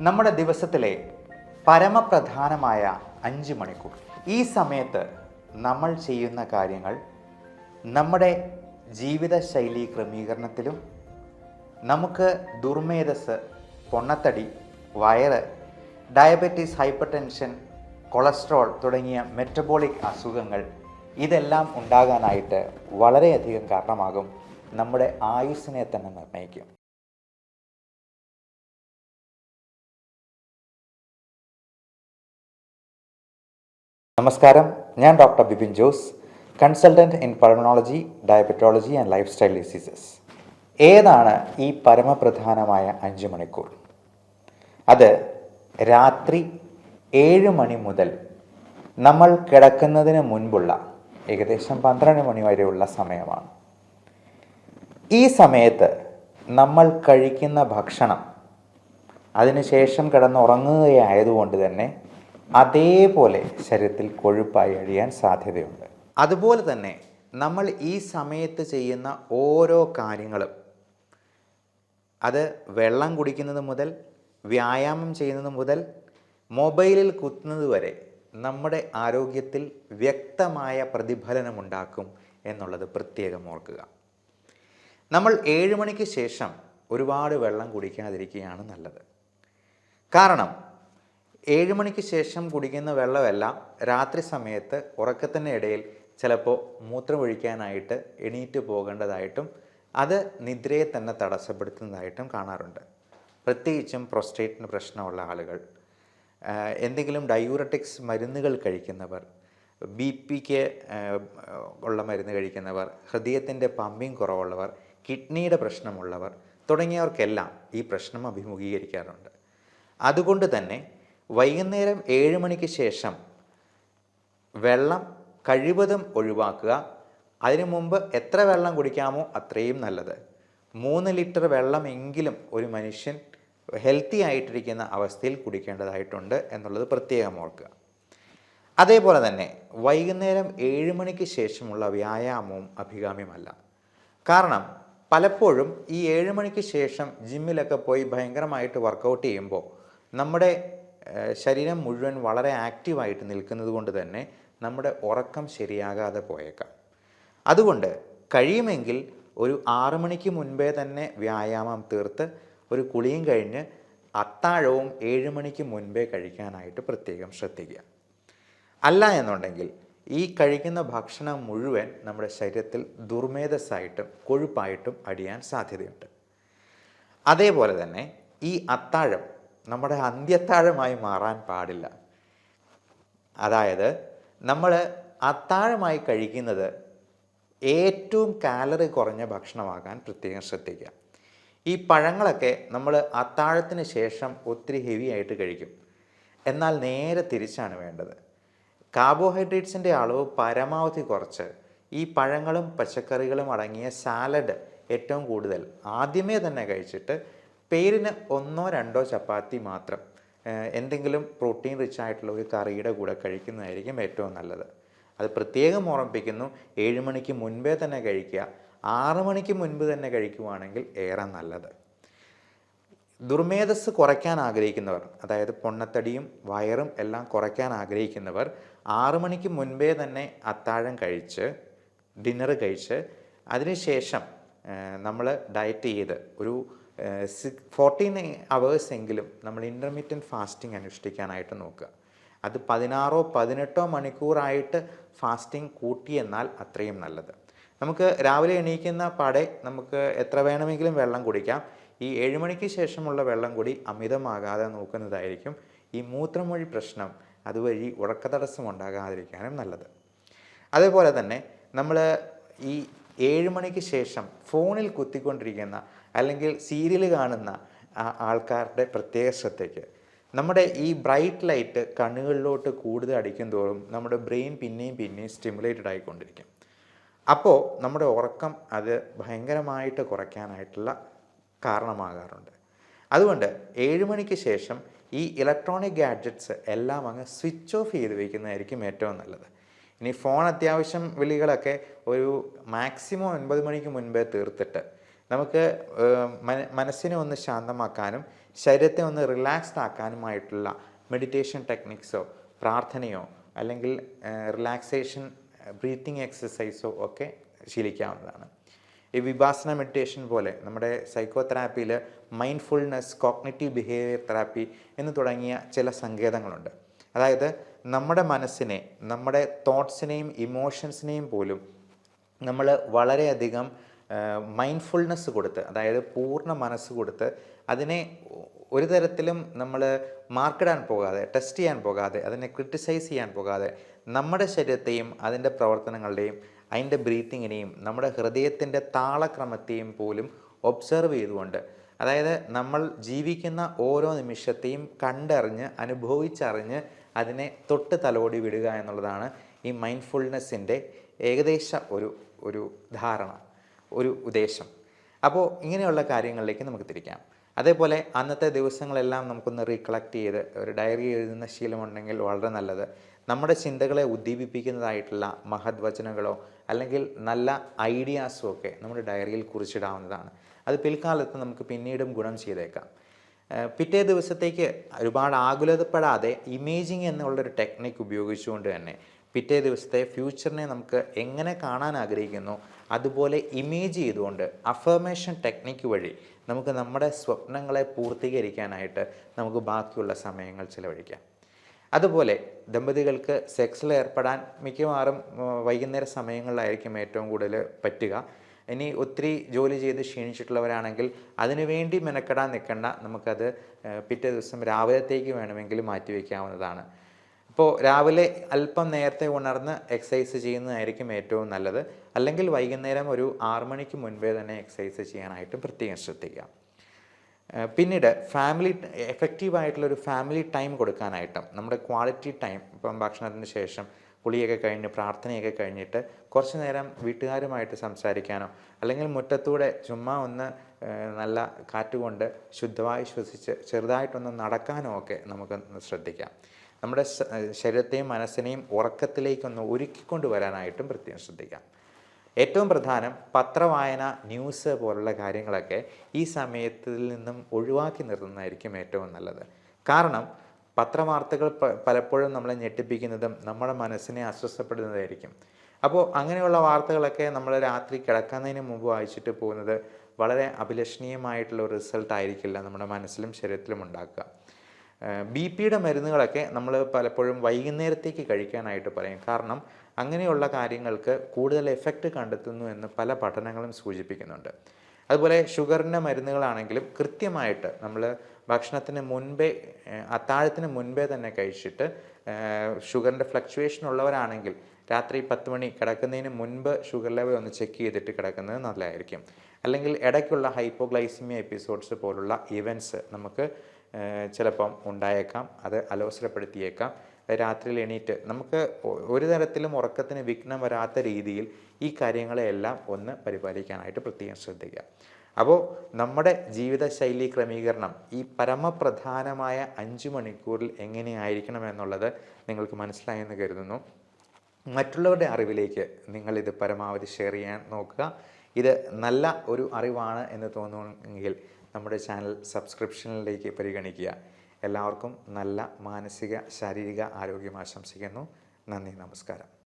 നമ്മുടെ ദിവസത്തിലെ പരമപ്രധാനമായ അഞ്ച് മണിക്കൂർ. ഈ സമയത്ത് നമ്മൾ ചെയ്യുന്ന കാര്യങ്ങൾ നമ്മുടെ ജീവിതശൈലി ക്രമീകരണത്തിലും നമുക്ക് ദുർമേധസ് പൊണ്ണത്തടി വയറ് ഡയബറ്റീസ് ഹൈപ്പർ ടെൻഷൻ കൊളസ്ട്രോൾ തുടങ്ങിയ മെറ്റബോളിക് അസുഖങ്ങൾ ഇതെല്ലാം ഉണ്ടാകാനായിട്ട് വളരെയധികം കാരണമാകും. നമ്മുടെ ആയുസ്സിനെ തന്നെ നിർണയിക്കും നമസ്കാരം. ഞാൻ doctor Bipin Jose consultant in pulmonology diabetology and lifestyle diseases ഏതാണ് ഈ പരമപ്രധാനമായ അഞ്ച് മണിക്കൂർ? അത് രാത്രി ഏഴ് മണി മുതൽ നമ്മൾ കിടക്കുന്നതിന് മുൻപുള്ള ഏകദേശം പന്ത്രണ്ട് മണി വരെയുള്ള സമയമാണ്. ഈ സമയത്ത് നമ്മൾ കഴിക്കുന്ന ഭക്ഷണം അതിനുശേഷം കിടന്നുറങ്ങുകയായതുകൊണ്ട് തന്നെ അതേപോലെ ശരീരത്തിൽ കൊഴുപ്പായി അഴിയാൻ സാധ്യതയുണ്ട്. അതുപോലെ തന്നെ നമ്മൾ ഈ സമയത്ത് ചെയ്യുന്ന ഓരോ കാര്യങ്ങളും അത് വെള്ളം കുടിക്കുന്നത് മുതൽ വ്യായാമം ചെയ്യുന്നത് മുതൽ മൊബൈലിൽ കുത്തുന്നത് വരെ നമ്മുടെ ആരോഗ്യത്തിൽ വ്യക്തമായ പ്രതിഫലനമുണ്ടാക്കും എന്നുള്ളത് പ്രത്യേകം ഓർക്കുക. നമ്മൾ ഏഴ് മണിക്ക് ശേഷം ഒരുപാട് വെള്ളം കുടിക്കാതിരിക്കുകയാണ് നല്ലത്. കാരണം ഏഴ് മണിക്ക് ശേഷം കുടിക്കുന്ന വെള്ളമെല്ലാം രാത്രി സമയത്ത് ഉറക്കത്തിന്റെ ഇടയിൽ ചിലപ്പോൾ മൂത്രമൊഴിക്കാനായിട്ട് എണീറ്റ് പോകേണ്ടതായിട്ടും അത് നിദ്രയെ തന്നെ തടസ്സപ്പെടുത്തുന്നതായിട്ടും കാണാറുണ്ട്. പ്രത്യേകിച്ചും പ്രൊസ്റ്റേറ്റിന് പ്രശ്നമുള്ള ആളുകൾ. എന്തെങ്കിലും ഡയൂറട്ടിക്സ് മരുന്നുകൾ കഴിക്കുന്നവർ ബി പിക്ക് ഉള്ള മരുന്ന് കഴിക്കുന്നവർ ഹൃദയത്തിന്റെ പമ്പിങ് കുറവുള്ളവർ കിഡ്നിയുടെ പ്രശ്നമുള്ളവർ തുടങ്ങിയവർക്കെല്ലാം ഈ പ്രശ്നം അഭിമുഖീകരിക്കാറുണ്ട്. അതുകൊണ്ട് തന്നെ വൈകുന്നേരം ഏഴ് മണിക്ക് ശേഷം വെള്ളം കഴിവതും ഒഴിവാക്കുക. അതിനു മുമ്പ് എത്ര വെള്ളം കുടിക്കാമോ അത്രയും നല്ലത്. മൂന്ന് ലിറ്റർ വെള്ളമെങ്കിലും ഒരു മനുഷ്യൻ ഹെൽത്തി ആയിട്ടിരിക്കുന്ന അവസ്ഥയിൽ കുടിക്കേണ്ടതായിട്ടുണ്ട് എന്നുള്ളത് പ്രത്യേകം ഓർക്കുക. അതേപോലെ തന്നെ വൈകുന്നേരം ഏഴ് മണിക്ക് ശേഷമുള്ള വ്യായാമവും അഭികാമ്യമല്ല. കാരണം പലപ്പോഴും ഈ ഏഴ് മണിക്ക് ശേഷം ജിമ്മിലൊക്കെ പോയി ഭയങ്കരമായിട്ട് വർക്കൗട്ട് ചെയ്യുമ്പോൾ നമ്മുടെ ശരീരം മുഴുവൻ വളരെ ആക്റ്റീവായിട്ട് നിൽക്കുന്നത് കൊണ്ട് തന്നെ നമ്മുടെ ഉറക്കം ശരിയാകാതെ പോയേക്കാം. അതുകൊണ്ട് കഴിയുമെങ്കിൽ ഒരു ആറു മണിക്ക് മുൻപേ തന്നെ വ്യായാമം തീർത്ത് ഒരു കുളിയും കഴിഞ്ഞ് അത്താഴവും ഏഴ് മണിക്ക് മുൻപേ കഴിക്കാനായിട്ട് പ്രത്യേകം ശ്രദ്ധിക്കുക. അല്ല എന്നുണ്ടെങ്കിൽ ഈ കഴിക്കുന്ന ഭക്ഷണം മുഴുവൻ നമ്മുടെ ശരീരത്തിൽ ദുർമേധസ്സായിട്ടും കൊഴുപ്പായിട്ടും അടിയാൻ സാധ്യതയുണ്ട്. അതേപോലെ തന്നെ ഈ അത്താഴം നമ്മുടെ അന്ത്യത്താഴമായി മാറാൻ പാടില്ല. അതായത് നമ്മൾ അത്താഴമായി കഴിക്കുന്നത് ഏറ്റവും കാലറി കുറഞ്ഞ ഭക്ഷണമാകാൻ പ്രത്യേകം ശ്രദ്ധിക്കുക. ഈ പഴങ്ങളൊക്കെ നമ്മൾ അത്താഴത്തിന് ശേഷം ഒത്തിരി ഹെവി ആയിട്ട് കഴിക്കും. എന്നാൽ നേരെ തിരിച്ചാണ് വേണ്ടത്. കാർബോഹൈഡ്രേറ്റ്സിന്റെ അളവ് പരമാവധി കുറച്ച്. ഈ പഴങ്ങളും പച്ചക്കറികളും അടങ്ങിയ സാലഡ് ഏറ്റവും കൂടുതൽ. ആദ്യമേ തന്നെ കഴിച്ചിട്ട് പേരിന് ഒന്നോ രണ്ടോ ചപ്പാത്തി മാത്രം എന്തെങ്കിലും പ്രോട്ടീൻ റിച്ച് ആയിട്ടുള്ള ഒരു കറിയുടെ കൂടെ കഴിക്കുന്നതായിരിക്കും ഏറ്റവും നല്ലത്. അത് പ്രത്യേകം ഓർമ്മിപ്പിക്കുന്നു ഏഴ് മണിക്ക് മുൻപേ തന്നെ കഴിക്കുക ആറ് മണിക്ക് മുൻപ് തന്നെ കഴിക്കുവാണെങ്കിൽ ഏറെ നല്ലത്. ദുർമേധസ് കുറയ്ക്കാൻ ആഗ്രഹിക്കുന്നവർ അതായത് പൊണ്ണത്തടിയും വയറും എല്ലാം കുറയ്ക്കാൻ ആഗ്രഹിക്കുന്നവർ ആറു മണിക്ക് മുൻപേ തന്നെ അത്താഴം കഴിച്ച് ഡിന്നർ കഴിച്ച് അതിനുശേഷം നമ്മൾ ഡയറ്റ് ചെയ്ത് ഒരു ഫോർട്ടീൻ അവേഴ്സ് എങ്കിലും നമ്മൾ ഇന്റർമീഡിയന്റ് ഫാസ്റ്റിംഗ് അനുഷ്ഠിക്കാനായിട്ട് നോക്കുക. അത് പതിനാറോ പതിനെട്ടോ മണിക്കൂറായിട്ട് ഫാസ്റ്റിംഗ് കൂട്ടിയെന്നാൽ അത്രയും നല്ലത്. നമുക്ക് രാവിലെ എണീക്കുന്ന പാടെ നമുക്ക് എത്ര വേണമെങ്കിലും വെള്ളം കുടിക്കാം. ഈ ഏഴ് മണിക്ക് ശേഷമുള്ള വെള്ളം കൂടി അമിതമാകാതെ നോക്കുന്നതായിരിക്കും ഈ മൂത്രമൊഴി പ്രശ്നം. അതുവഴി ഉറക്കതടസ്സം ഉണ്ടാകാതിരിക്കാനും നല്ലത്. അതേപോലെ തന്നെ നമ്മൾ ഈ ഏഴ് മണിക്ക് ശേഷം ഫോണിൽ കുത്തിക്കൊണ്ടിരിക്കുന്ന അല്ലെങ്കിൽ സീരിയൽ കാണുന്ന ആൾക്കാരുടെ പ്രത്യേക ശ്രദ്ധയ്ക്ക്. നമ്മുടെ ഈ ബ്രൈറ്റ് ലൈറ്റ് കണ്ണുകളിലോട്ട് കൂടുതൽ അടിക്കും തോറും നമ്മുടെ ബ്രെയിൻ പിന്നെയും പിന്നെയും സ്റ്റിമുലേറ്റഡ് ആയിക്കൊണ്ടിരിക്കും. അപ്പോൾ നമ്മുടെ ഉറക്കം അത് ഭയങ്കരമായിട്ട് കുറയ്ക്കാനായിട്ടുള്ള കാരണമാകാറുണ്ട്. അതുകൊണ്ട് ഏഴ് മണിക്ക് ശേഷം ഈ ഇലക്ട്രോണിക് ഗാഡ്ജറ്റ്സ് എല്ലാം അങ്ങ് സ്വിച്ച് ഓഫ് ചെയ്ത് വയ്ക്കുന്നതായിരിക്കും ഏറ്റവും നല്ലത്. ഇനി ഫോൺ അത്യാവശ്യം വിളികളൊക്കെ ഒരു മാക്സിമം ഒൻപത് മണിക്ക് മുൻപേ തീർത്തിട്ട് നമുക്ക് മന- മനസ്സിനെ ഒന്ന് ശാന്തമാക്കാനും ശരീരത്തെ ഒന്ന് റിലാക്സ്ഡ് ആക്കാനുമായിട്ടുള്ള മെഡിറ്റേഷൻ ടെക്നിക്സോ പ്രാർത്ഥനയോ അല്ലെങ്കിൽ റിലാക്സേഷൻ ബ്രീത്തിങ് എക്സസൈസോ ഒക്കെ ശീലിക്കാവുന്നതാണ്. ഈ വിഭാസന മെഡിറ്റേഷൻ പോലെ നമ്മുടെ സൈക്കോതെറാപ്പിയിൽ മൈൻഡ്ഫുൾനെസ് കോഗ്നിറ്റീവ് ബിഹേവിയർ തെറാപ്പി എന്ന് തുടങ്ങിയ ചില സങ്കേതങ്ങളുണ്ട്. അതായത് നമ്മുടെ മനസ്സിനെ നമ്മുടെ തോട്ട്സിനെയും ഇമോഷൻസിനെയും പോലും നമ്മൾ വളരെയധികം മൈൻഡ്ഫുൾനെസ് കൊടുത്ത് അതായത് പൂർണ മനസ്സ് കൊടുത്ത് അതിനെ ഒരു തരത്തിലും നമ്മൾ മാർക്കിടാൻ പോകാതെ ടെസ്റ്റ് ചെയ്യാൻ പോകാതെ അതിനെ ക്രിട്ടിസൈസ് ചെയ്യാൻ പോകാതെ നമ്മുടെ ശരീരത്തെയും അതിന്റെ പ്രവർത്തനങ്ങളുടെയും അതിന്റെ ബ്രീത്തിങ്ങിനെയും നമ്മുടെ ഹൃദയത്തിന്റെ താളക്രമത്തെയും പോലും ഒബ്സർവ് ചെയ്തുകൊണ്ട് അതായത് നമ്മൾ ജീവിക്കുന്ന ഓരോ നിമിഷത്തെയും കണ്ടറിഞ്ഞ് അനുഭവിച്ചറിഞ്ഞ് അതിനെ തൊട്ട് തലോടി വിടുക എന്നുള്ളതാണ് ഈ മൈൻഡ്ഫുൾനെസ്സിന്റെ ഏകദേശ ഒരു ഒരു ധാരണ. ഒരു ഉദ്ദേശം. അപ്പോൾ ഇങ്ങനെയുള്ള കാര്യങ്ങളിലേക്ക് നമുക്ക് തിരിക്കാം. അതേപോലെ അന്നത്തെ ദിവസങ്ങളെല്ലാം നമുക്കൊന്ന് റീകളക്ട് ചെയ്ത് ഒരു ഡയറി എഴുതുന്ന ശീലമുണ്ടെങ്കിൽ വളരെ നല്ലത്. നമ്മുടെ ചിന്തകളെ ഉദ്ദീപിപ്പിക്കുന്നതായിട്ടുള്ള മഹത് വചനങ്ങളോ അല്ലെങ്കിൽ നല്ല ഐഡിയാസോ ഒക്കെ നമ്മുടെ ഡയറിയിൽ കുറിച്ചിടാവുന്നതാണ്. അത് പിൽക്കാലത്ത് നമുക്ക് പിന്നീടും ഗുണം ചെയ്തേക്കാം. പിറ്റേ ദിവസത്തേക്ക് ഒരുപാട് ആകുലതപ്പെടാതെ ഇമേജിങ് എന്നുള്ളൊരു ടെക്നിക്ക് ഉപയോഗിച്ചുകൊണ്ട് തന്നെ പിറ്റേ ദിവസത്തെ ഫ്യൂച്ചറിനെ നമുക്ക് എങ്ങനെ കാണാൻ ആഗ്രഹിക്കുന്നു അതുപോലെ ഇമേജ് ചെയ്തുകൊണ്ട് അഫർമേഷൻ ടെക്നിക്ക് വഴി നമുക്ക് നമ്മുടെ സ്വപ്നങ്ങളെ പൂർത്തീകരിക്കാനായിട്ട് നമുക്ക് ബാക്കിയുള്ള സമയങ്ങൾ ചിലവഴിക്കാം. അതുപോലെ ദമ്പതികൾക്ക് സെക്സിൽ ഏർപ്പെടാൻ മിക്കവാറും വൈകുന്നേര സമയങ്ങളിലായിരിക്കും ഏറ്റവും കൂടുതൽ പറ്റുക. ഇനി ഒത്തിരി ജോലി ചെയ്ത് ക്ഷീണിച്ചിട്ടുള്ളവരാണെങ്കിൽ അതിനുവേണ്ടി മെനക്കെടാൻ നിൽക്കേണ്ട. നമുക്കത് പിറ്റേ ദിവസം രാവിലത്തേക്ക് വേണമെങ്കിൽ മാറ്റിവെക്കാവുന്നതാണ്. ഇപ്പോൾ രാവിലെ അല്പം നേരത്തെ ഉണർന്ന് എക്സസൈസ് ചെയ്യുന്നതായിരിക്കും ഏറ്റവും നല്ലത്. അല്ലെങ്കിൽ വൈകുന്നേരം ഒരു ആറു മണിക്ക് മുൻപേ തന്നെ എക്സസൈസ് ചെയ്യാനായിട്ട് പ്രത്യേകം ശ്രദ്ധിക്കുക പിന്നീട് ഫാമിലി എഫക്റ്റീവായിട്ടുള്ള ഒരു ഫാമിലി ടൈം കൊടുക്കാനായിട്ടും നമ്മുടെ ക്വാളിറ്റി ടൈം ഇപ്പം ഭക്ഷണത്തിന് ശേഷം കുളിയൊക്കെ കഴിഞ്ഞ് പ്രാർത്ഥനയൊക്കെ കഴിഞ്ഞിട്ട് കുറച്ച് നേരം വീട്ടുകാരുമായിട്ട് സംസാരിക്കാനോ അല്ലെങ്കിൽ മുറ്റത്തൂടെ ചുമ്മാ ഒന്ന് നല്ല കാറ്റുകൊണ്ട് ശുദ്ധമായി ശ്വസിച്ച് ചെറുതായിട്ടൊന്ന് നടക്കാനോ ഒക്കെ നമുക്ക് ശ്രദ്ധിക്കാം. നമ്മുടെ ശരീരത്തെയും മനസ്സിനെയും ഉറക്കത്തിലേക്കൊന്ന് ഒരുക്കിക്കൊണ്ട് വരാനായിട്ടും പ്രത്യേകം ശ്രദ്ധിക്കാം. ഏറ്റവും പ്രധാനം പത്രവായന ന്യൂസ് പോലുള്ള കാര്യങ്ങളൊക്കെ ഈ സമയത്തിൽ നിന്നും ഒഴിവാക്കി നിർത്തുന്നതായിരിക്കും ഏറ്റവും നല്ലത്. കാരണം പത്രവാർത്തകൾ പലപ്പോഴും നമ്മളെ ഞെട്ടിപ്പിക്കുന്നതും നമ്മുടെ മനസ്സിനെ അസ്വസ്ഥപ്പെടുന്നതായിരിക്കും. അപ്പോൾ അങ്ങനെയുള്ള വാർത്തകളൊക്കെ നമ്മൾ രാത്രി കിടക്കുന്നതിന് മുമ്പ് വായിച്ചിട്ട് പോകുന്നത് വളരെ അഭിലഷണീയമായിട്ടുള്ള റിസൾട്ട് ആയിരിക്കില്ല നമ്മുടെ മനസ്സിലും ശരീരത്തിലും ഉണ്ടാക്കുക. ബി പിയുടെ മരുന്നുകളൊക്കെ നമ്മൾ പലപ്പോഴും വൈകുന്നേരത്തേക്ക് കഴിക്കാനായിട്ട് പറയും. കാരണം അങ്ങനെയുള്ള കാര്യങ്ങൾക്ക് കൂടുതൽ എഫക്റ്റ് കണ്ടെത്തുന്നു എന്ന് പല പഠനങ്ങളും സൂചിപ്പിക്കുന്നുണ്ട്. അതുപോലെ ഷുഗറിന്റെ മരുന്നുകളാണെങ്കിലും കൃത്യമായിട്ട് നമ്മൾ ഭക്ഷണത്തിന് മുൻപേ അത്താഴത്തിന് മുൻപേ തന്നെ കഴിച്ചിട്ട് ഷുഗറിന്റെ ഫ്ലക്ച്വേഷൻ ഉള്ളവരാണെങ്കിൽ രാത്രി പത്ത് മണി കിടക്കുന്നതിന് മുൻപ് ഷുഗർ ലെവൽ ഒന്ന് ചെക്ക് ചെയ്തിട്ട് കിടക്കുന്നത് നല്ലതായിരിക്കും. അല്ലെങ്കിൽ ഇടയ്ക്കുള്ള ഹൈപ്പോഗ്ലൈസിമിയ എപ്പിസോഡ്സ് പോലുള്ള ഇവന്റ്സ് നമുക്ക് ചിലപ്പം ഉണ്ടായേക്കാം. അത് അലോസരപ്പെടുത്തിയേക്കാം. രാത്രിയിൽ എണീറ്റ് നമുക്ക് ഒരു തരത്തിലും ഉറക്കത്തിന് വിഘ്നം വരാത്ത രീതിയിൽ ഈ കാര്യങ്ങളെല്ലാം ഒന്ന് പരിപാലിക്കാനായിട്ട് പ്രത്യേകം ശ്രദ്ധിക്കുക. അപ്പോൾ നമ്മുടെ ജീവിതശൈലി ക്രമീകരണം ഈ പരമപ്രധാനമായ അഞ്ച് മണിക്കൂറിൽ എങ്ങനെയായിരിക്കണം എന്നുള്ളത് നിങ്ങൾക്ക് മനസ്സിലായെന്ന് കരുതുന്നു. മറ്റുള്ളവരുടെ അറിവിലേക്ക് നിങ്ങളിത് പരമാവധി ഷെയർ ചെയ്യാൻ നോക്കുക. ഇത് നല്ല ഒരു അറിവാണ് എന്ന് തോന്നുമെങ്കിൽ നമ്മുടെ ചാനൽ സബ്സ്ക്രിപ്ഷനിലേക്ക് പരിഗണിക്കുക. എല്ലാവർക്കും നല്ല മാനസിക ശാരീരിക ആരോഗ്യം ആശംസിക്കുന്നു. നന്ദി നമസ്കാരം.